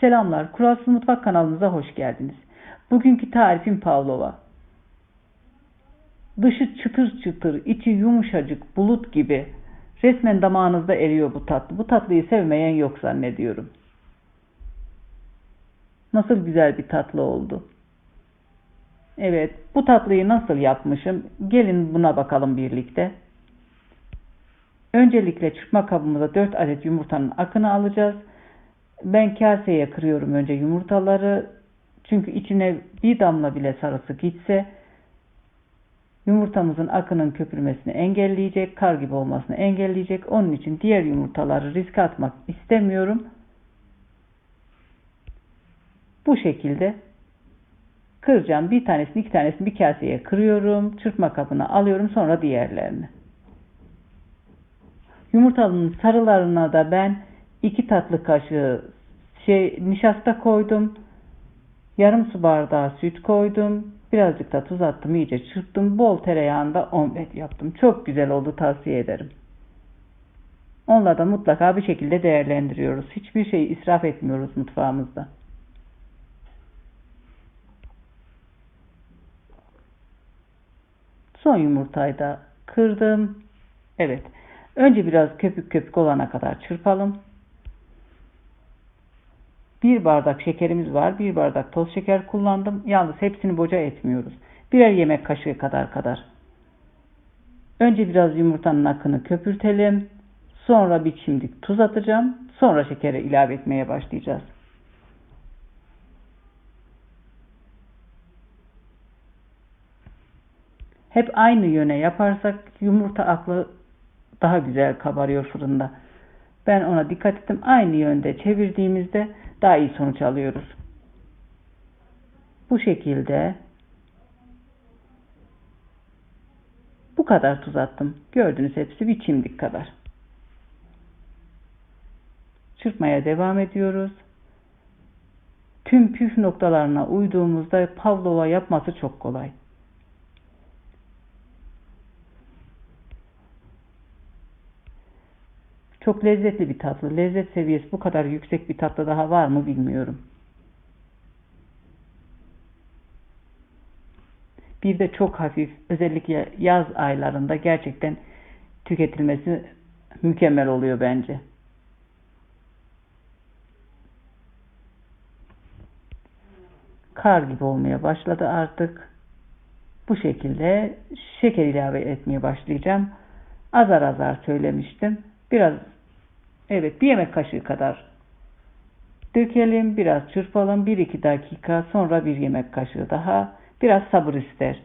Selamlar, Kuralsız Mutfak kanalımıza hoş geldiniz. Bugünkü tarifim pavlova. Dışı çıtır çıtır, içi yumuşacık, bulut gibi. Resmen damağınızda eriyor bu tatlı. Bu tatlıyı sevmeyen yok zannediyorum. Nasıl güzel bir tatlı oldu. Evet, bu tatlıyı nasıl yapmışım? Gelin buna bakalım birlikte. Öncelikle çırpma kabımıza 4 adet yumurtanın akını alacağız. Ben kaseye kırıyorum önce yumurtaları. Çünkü içine bir damla bile sarısı gitse yumurtamızın akının köpürmesini engelleyecek, kar gibi olmasını engelleyecek. Onun için diğer yumurtaları riske atmak istemiyorum. Bu şekilde kıracağım. Bir tanesini iki tanesini bir kaseye kırıyorum. Çırpma kabına alıyorum sonra diğerlerini. Yumurtanın sarılarına da ben 2 tatlı kaşığı şey nişasta koydum. Yarım su bardağı süt koydum. Birazcık da tuz attım. iyice çırptım. Bol tereyağında omlet yaptım. Çok güzel oldu. Tavsiye ederim. Onları da mutlaka bir şekilde değerlendiriyoruz. Hiçbir şeyi israf etmiyoruz mutfağımızda. Son yumurtayı da kırdım. Evet. Önce biraz köpük köpük olana kadar çırpalım. Bir bardak şekerimiz var. Bir bardak toz şeker kullandım. Yalnız hepsini boca etmiyoruz. Birer yemek kaşığı kadar kadar. Önce biraz yumurtanın akını köpürtelim. Sonra bir çimdik tuz atacağım. Sonra şekeri ilave etmeye başlayacağız. Hep aynı yöne yaparsak yumurta aklı daha güzel kabarıyor fırında. Ben ona dikkat ettim. Aynı yönde çevirdiğimizde daha iyi sonuç alıyoruz. Bu şekilde bu kadar tuz attım. Gördünüz hepsi bir çimdik kadar. Çırpmaya devam ediyoruz. Tüm püf noktalarına uyduğumuzda pavlova yapması çok kolay. Çok lezzetli bir tatlı. Lezzet seviyesi bu kadar yüksek bir tatlı daha var mı bilmiyorum. Bir de çok hafif, özellikle yaz aylarında gerçekten tüketilmesi mükemmel oluyor bence. Kar gibi olmaya başladı artık. Bu şekilde şeker ilave etmeye başlayacağım. Azar azar söylemiştim. Biraz evet bir yemek kaşığı kadar dökelim. Biraz çırpalım. 1-2 dakika sonra bir yemek kaşığı daha. Biraz sabır ister.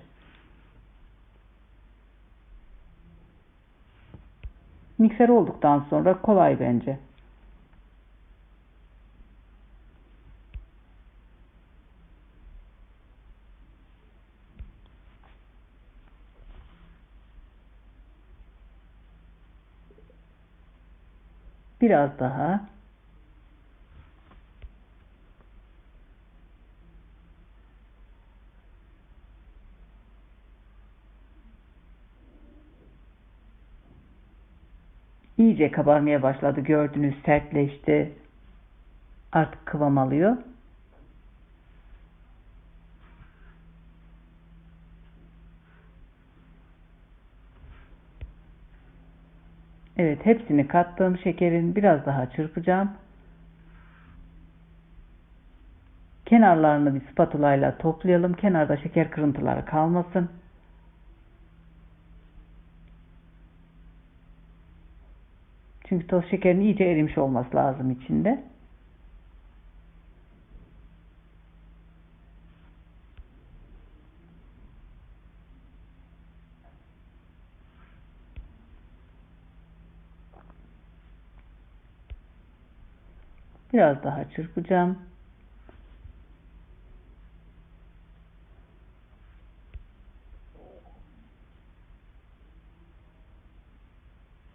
Mikser olduktan sonra kolay bence. Biraz daha. İyice kabarmaya başladı. Gördünüz sertleşti. Artık kıvam alıyor. Evet hepsini kattım. Şekerin biraz daha çırpacağım. Kenarlarını bir spatula ile toplayalım. Kenarda şeker kırıntıları kalmasın. Çünkü toz şekerin iyice erimiş olması lazım içinde. Biraz daha çırpacağım.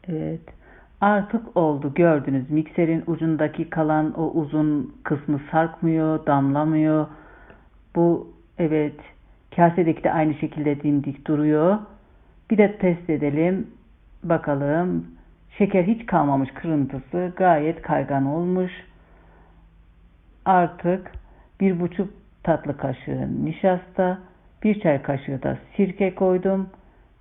Evet. Artık oldu gördünüz. Mikserin ucundaki kalan o uzun kısmı sarkmıyor, damlamıyor. Bu evet kasedeki de aynı şekilde dimdik duruyor. Bir de test edelim. Bakalım. Şeker hiç kalmamış kırıntısı. Gayet kaygan olmuş. Artık bir buçuk tatlı kaşığı nişasta, bir çay kaşığı da sirke koydum.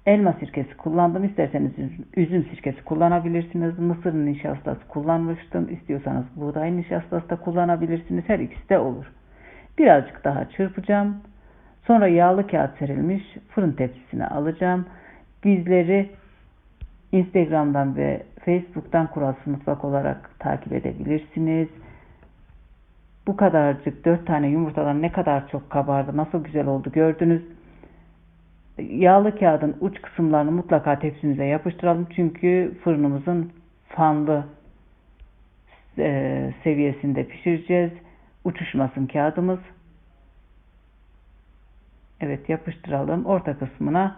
Elma sirkesi kullandım. İsterseniz üzüm- sirkesi kullanabilirsiniz. Mısır nişastası kullanmıştım. İstiyorsanız buğday nişastası da kullanabilirsiniz. Her ikisi de olur. Birazcık daha çırpacağım. Sonra yağlı kağıt serilmiş fırın tepsisine alacağım. Bizleri Instagram'dan ve Facebook'tan Kuralsız Mutfak olarak takip edebilirsiniz. Bu kadarcık dört tane yumurtadan ne kadar çok kabardı, nasıl güzel oldu gördünüz. Yağlı kağıdın uç kısımlarını mutlaka tepsimize yapıştıralım. Çünkü fırınımızın fanlı e, seviyesinde pişireceğiz. Uçuşmasın kağıdımız. Evet yapıştıralım. Orta kısmına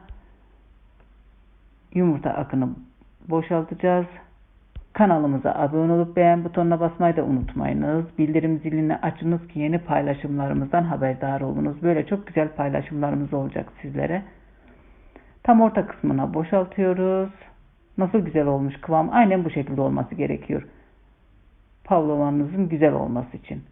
yumurta akını boşaltacağız. Kanalımıza abone olup beğen butonuna basmayı da unutmayınız. Bildirim zilini açınız ki yeni paylaşımlarımızdan haberdar olunuz. Böyle çok güzel paylaşımlarımız olacak sizlere. Tam orta kısmına boşaltıyoruz. Nasıl güzel olmuş kıvam. Aynen bu şekilde olması gerekiyor. Pavlovanızın güzel olması için.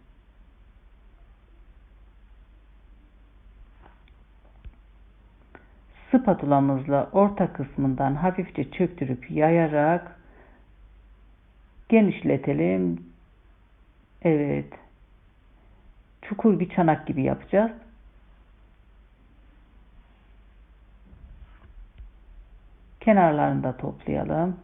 Spatulamızla orta kısmından hafifçe çöktürüp yayarak genişletelim. Evet. Çukur bir çanak gibi yapacağız. Kenarlarını da toplayalım.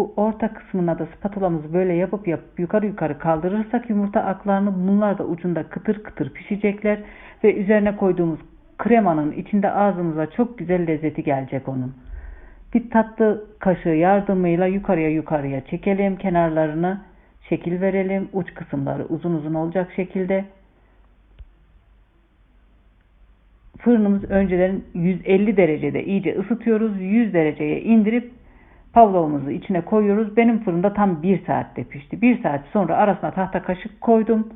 Bu orta kısmına da spatulamızı böyle yapıp yapıp yukarı yukarı kaldırırsak yumurta aklarını bunlar da ucunda kıtır kıtır pişecekler ve üzerine koyduğumuz kremanın içinde ağzımıza çok güzel lezzeti gelecek onun. Bir tatlı kaşığı yardımıyla yukarıya yukarıya çekelim kenarlarını şekil verelim uç kısımları uzun uzun olacak şekilde. Fırınımız önceden 150 derecede iyice ısıtıyoruz. 100 dereceye indirip Pavlovumuzu içine koyuyoruz. Benim fırında tam bir saatte pişti. Bir saat sonra arasına tahta kaşık koydum.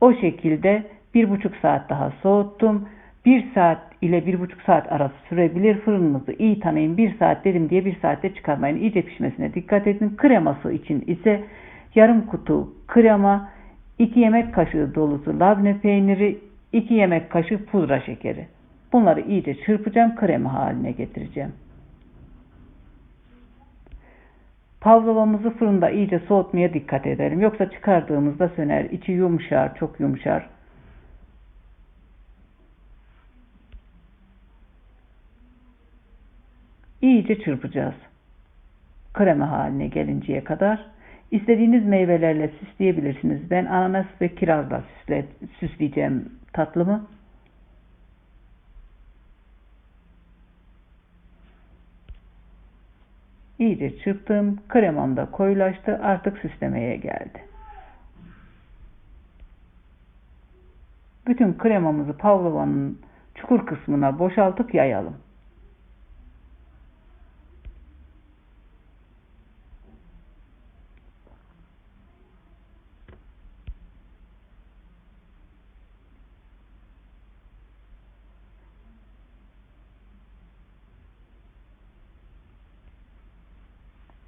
O şekilde bir buçuk saat daha soğuttum. Bir saat ile bir buçuk saat arası sürebilir. Fırınınızı iyi tanıyın. Bir saat dedim diye bir saatte çıkarmayın. İyice pişmesine dikkat edin. Kreması için ise yarım kutu krema, iki yemek kaşığı dolusu labne peyniri, iki yemek kaşığı pudra şekeri. Bunları iyice çırpacağım. Krema haline getireceğim. Pavlovamızı fırında iyice soğutmaya dikkat edelim. Yoksa çıkardığımızda söner. içi yumuşar, çok yumuşar. İyice çırpacağız. Krema haline gelinceye kadar. İstediğiniz meyvelerle süsleyebilirsiniz. Ben ananas ve kirazla süsle, süsleyeceğim tatlımı. İyice çırptım. Kremam da koyulaştı. Artık süslemeye geldi. Bütün kremamızı pavlovanın çukur kısmına boşaltıp yayalım.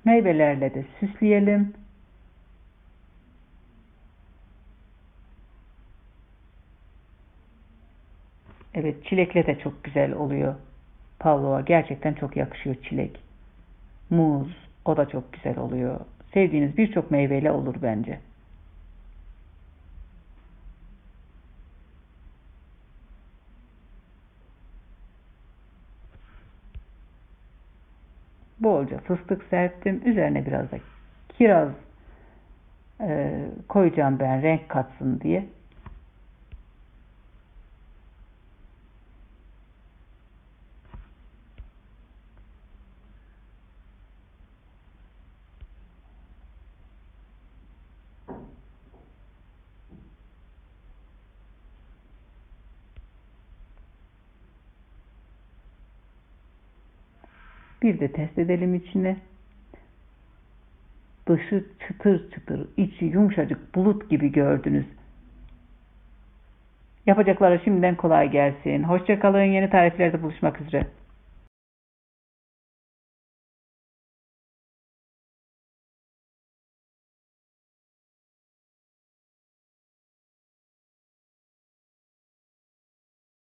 Meyvelerle de süsleyelim. Evet çilekle de çok güzel oluyor. Pavlova gerçekten çok yakışıyor çilek. Muz o da çok güzel oluyor. Sevdiğiniz birçok meyveyle olur bence. Bolca fıstık serptim. Üzerine biraz da kiraz e, koyacağım ben renk katsın diye. Bir de test edelim içine. dışı çıtır çıtır, içi yumuşacık bulut gibi gördünüz. Yapacaklara şimdiden kolay gelsin. Hoşçakalın. Yeni tariflerde buluşmak üzere.